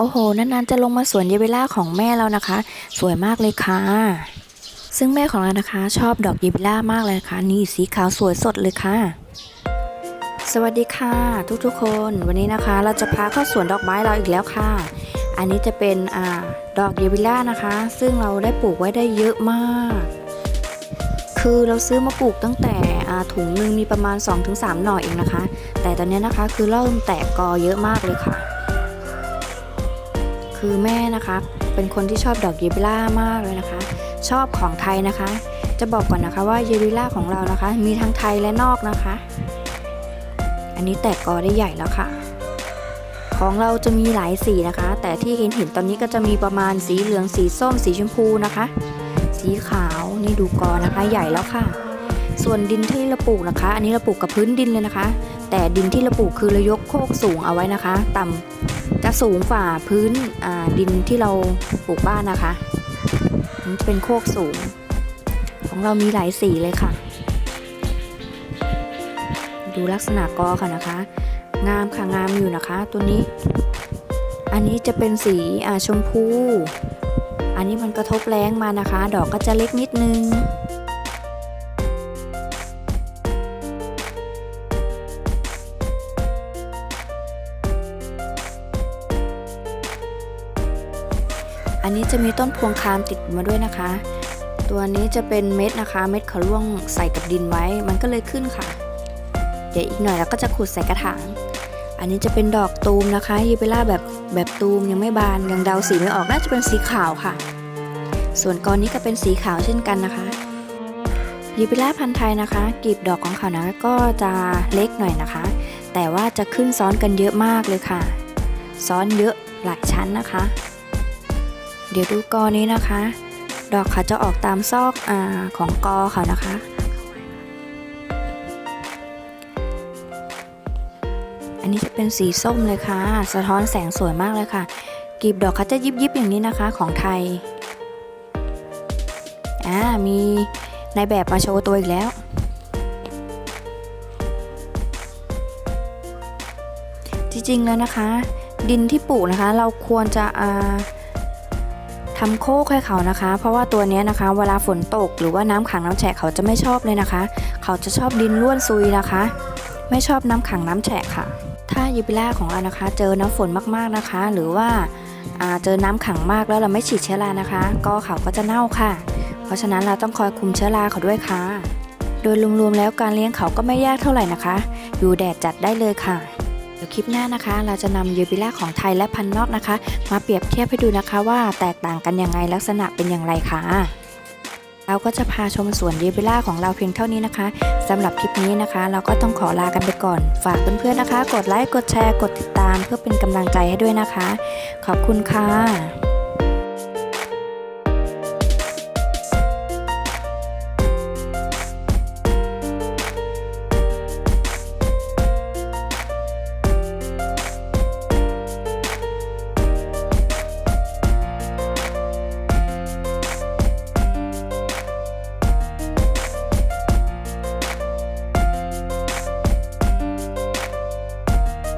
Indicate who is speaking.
Speaker 1: โอ้โห นานๆ จะลงมาสวนเยเบล่าของแม่เรานะคะ สวยมากเลยค่ะ ซึ่งแม่ของเรานะคะ ชอบดอกเยเบล่ามากเลยนะคะ นี่สีขาวสวยสดเลยค่ะ สวัสดีค่ะ ทุกๆ คน วันนี้นะคะ เราจะพาเข้าสวนดอกไม้เราอีกแล้วค่ะ อันนี้จะเป็นอดอกเยเบล่านะคะ ซึ่งเราได้ปลูกไว้ได้เยอะมาก คือเราซื้อมาปลูกตั้งแต่ถุงหนึ่งมีประมาณ 2-3 หน่อเองนะคะ แต่ตอนนี้นะคะคือเริ่มแตกกอเยอะมากเลยค่ะ คือแม่นะคะ เป็นคนที่ชอบดอกเยบิล่ามากเลยนะคะ ชอบของไทยนะคะ จะบอกก่อนนะคะว่าเยบิล่าของเรานะคะ มีทั้งไทยและนอกนะคะ อันนี้แตกกอได้ใหญ่แล้วค่ะ ของเราจะมีหลายสีนะคะ แต่ที่เห็นเห็นตอนนี้ก็จะมีประมาณสีเหลืองสีส้มสีชมพูนะคะ สีขาวนี่ดูกอนะคะใหญ่แล้วค่ะ ส่วนดินที่เราปลูกนะคะ อันนี้เราปลูกกับพื้นดินเลยนะคะ แต่ดินที่เราปลูกคือเรายกโคกสูงเอาไว้นะคะ ต่ำ จะสูงฝ่าพื้นดินที่เราปลูกบ้านนะคะมันเป็นโคกสูง ของเรามีหลายสีเลยค่ะ ดูลักษณะกอค่ะนะคะ งามค่ะงามอยู่นะคะ ตัวนี้ อันนี้จะเป็นสีชมพู อันนี้มันกระทบแรงมานะคะ ดอกก็จะเล็กนิดนึง อันนี้จะมีต้นพวงคามติดมาด้วยนะคะ ตัวนี้จะเป็นเม็ดนะคะ เม็ดเขาร่วงใส่กับดินไว้ มันก็เลยขึ้นค่ะ เดี๋ยวอีกหน่อยเราก็จะขุดใส่กระถาง อันนี้จะเป็นดอกตูมนะคะยีเปล่าแบบแบบตูมยังไม่บานยังเดาสีไม่ออกน่าจะเป็นสีขาวค่ะ ส่วนกอนนี้ก็เป็นสีขาวเช่นกันนะคะยีเปล่าพันธุ์ไทยนะคะกลีบดอกของเขานะก็จะเล็กหน่อยนะคะ แต่ว่าจะขึ้นซ้อนกันเยอะมากเลยค่ะ ซ้อนเยอะหลายชั้นนะคะ เดี๋ยวดูกอนี้นะคะ ดอกเขาจะออกตามซอกอของกอเขานะคะ อันนี้จะเป็นสีส้มเลยค่ะ สะท้อนแสงสวยมากเลยค่ะกลีบดอกเขาจะยิบยิบๆอย่างนี้นะคะของไทย อ่า มีในแบบมาโชว์ตัวอีกแล้ว จริงๆแล้วนะคะ ดินที่ปลูกนะคะ เราควรจะอ่า ทำโคกให้เขานะคะ เพราะว่าตัวนี้นะคะ เวลาฝนตกหรือว่าน้ำขังน้ำแฉะเขาจะไม่ชอบเลยนะคะ เขาจะชอบดินร่วนซุยนะคะ ไม่ชอบน้ำขังน้ำแฉะค่ะ ถ้ายูบิล่าของเรานะคะ เจอน้ำฝนมากๆนะคะ หรือว่าเจอน้ำขังมากแล้วเราไม่ฉีดเชื้อรานะคะ ก็เขาก็จะเน่าค่ะ เพราะฉะนั้นเราต้องคอยคุมเชื้อราเขาด้วยค่ะ โดยรวมๆแล้วการเลี้ยงเขาก็ไม่ยากเท่าไหร่นะคะ อยู่แดดจัดได้เลยค่ะ เดี๋ยวคลิปหน้านะคะ เราจะนำยูบิล่าของไทยและพันนอกนะคะ มาเปรียบเทียบให้ดูนะคะว่าแตกต่างกันยังไงลักษณะเป็นอย่างไรค่ะเราก็จะพาชมสวนเยบิล่าของเราเพียงเท่านี้นะคะสำหรับคลิปนี้นะคะ เราก็ต้องขอลากันไปก่อน ฝากเพื่อนๆนะคะ กดไลค์กดแชร์กดติดตาม เพื่อเป็นกำลังใจให้ด้วยนะคะ ขอบคุณค่ะ